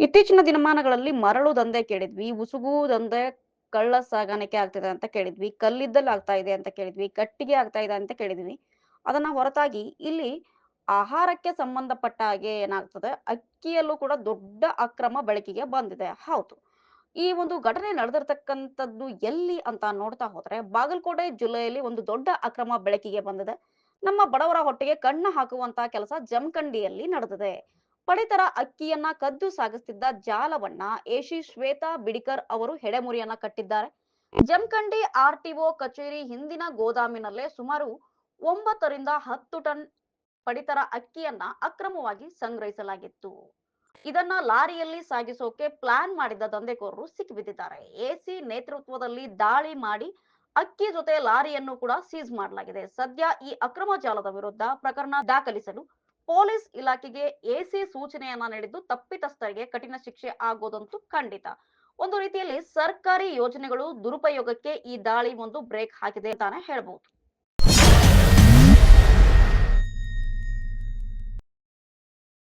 ಇತ್ತೀಚಿನ ದಿನಮಾನಗಳಲ್ಲಿ ಮರಳು ದಂಧೆ ಕೇಳಿದ್ವಿ, ಉಸುಗು ದಂಧೆ, ಕಳ್ಳ ಸಾಗಾಣಿಕೆ ಆಗ್ತಿದೆ ಅಂತ ಕೇಳಿದ್ವಿ, ಕಲ್ಲಿದ್ದಲು ಆಗ್ತಾ ಇದೆ ಅಂತ ಕೇಳಿದ್ವಿ, ಕಟ್ಟಿಗೆ ಆಗ್ತಾ ಇದೆ ಅಂತ ಕೇಳಿದ್ವಿ. ಅದನ್ನ ಹೊರತಾಗಿ ಇಲ್ಲಿ ಆಹಾರಕ್ಕೆ ಸಂಬಂಧಪಟ್ಟ ಹಾಗೆ ಏನಾಗ್ತದೆ, ಅಕ್ಕಿಯಲ್ಲೂ ಕೂಡ ದೊಡ್ಡ ಅಕ್ರಮ ಬೆಳಕಿಗೆ ಬಂದಿದೆ. ಹೌದು. ಈ ಒಂದು ಘಟನೆ ನಡೆದಿರ್ತಕ್ಕಂಥದ್ದು ಎಲ್ಲಿ ಅಂತ ನೋಡ್ತಾ ಹೋದ್ರೆ, ಬಾಗಲಕೋಟೆ ಜಿಲ್ಲೆಯಲ್ಲಿ ಒಂದು ದೊಡ್ಡ ಅಕ್ರಮ ಬೆಳಕಿಗೆ ಬಂದಿದೆ. ನಮ್ಮ ಬಡವರ ಹೊಟ್ಟೆಗೆ ಕಣ್ಣು ಹಾಕುವಂತಹ ಕೆಲಸ ಜಮಖಂಡಿಯಲ್ಲಿ ನಡೆದಿದೆ. ಪಡಿತರ ಅಕ್ಕಿಯನ್ನ ಕದ್ದು ಸಾಗಿಸ್ತಿದ್ದ ಜಾಲವನ್ನ ಏಷಿ ಶ್ವೇತಾ ಬಿಡಿಕರ್ ಅವರು ಹೆಡೆಮುರಿಯನ್ನ ಕಟ್ಟಿದ್ದಾರೆ. ಜಮಖಂಡಿ ಆರ್ಟಿಒ ಕಚೇರಿ ಹಿಂದಿನ ಗೋದಾಮಿನಲ್ಲೇ ಸುಮಾರು ಒಂಬತ್ತರಿಂದ ಹತ್ತು ಟನ್ ಪಡಿತರ ಅಕ್ಕಿಯನ್ನ ಅಕ್ರಮವಾಗಿ ಸಂಗ್ರಹಿಸಲಾಗಿತ್ತು. ಇದನ್ನ ಲಾರಿಯಲ್ಲಿ ಸಾಗಿಸೋಕೆ ಪ್ಲಾನ್ ಮಾಡಿದ್ದ ದಂಧೆಕೋರರು ಸಿಕ್ಕಿಬಿದ್ದಿದ್ದಾರೆ. ಎಸಿ ನೇತೃತ್ವದಲ್ಲಿ ದಾಳಿ ಮಾಡಿ ಅಕ್ಕಿ ಜೊತೆ ಲಾರಿಯನ್ನು ಕೂಡ ಸೀಸ್ ಮಾಡಲಾಗಿದೆ. ಸದ್ಯ ಈ ಅಕ್ರಮ ಜಾಲದ ವಿರುದ್ಧ ಪ್ರಕರಣ ದಾಖಲಿಸಲು ಪೊಲೀಸ್ ಇಲಾಖೆಗೆ ಎಸಿ ಸೂಚನೆಯನ್ನ ನೀಡಿದ್ದು ತಪ್ಪಿತಸ್ಥರಿಗೆ ಕಠಿಣ ಶಿಕ್ಷೆ ಆಗೋದಂತೂ ಖಂಡಿತ. ಒಂದು ರೀತಿಯಲ್ಲಿ ಸರ್ಕಾರಿ ಯೋಜನೆಗಳು ದುರುಪಯೋಗಕ್ಕೆ ಈ ದಾಳಿ ಒಂದು ಬ್ರೇಕ್ ಹಾಕಿದೆ ಅಂತಾನೆ ಹೇಳ್ಬಹುದು.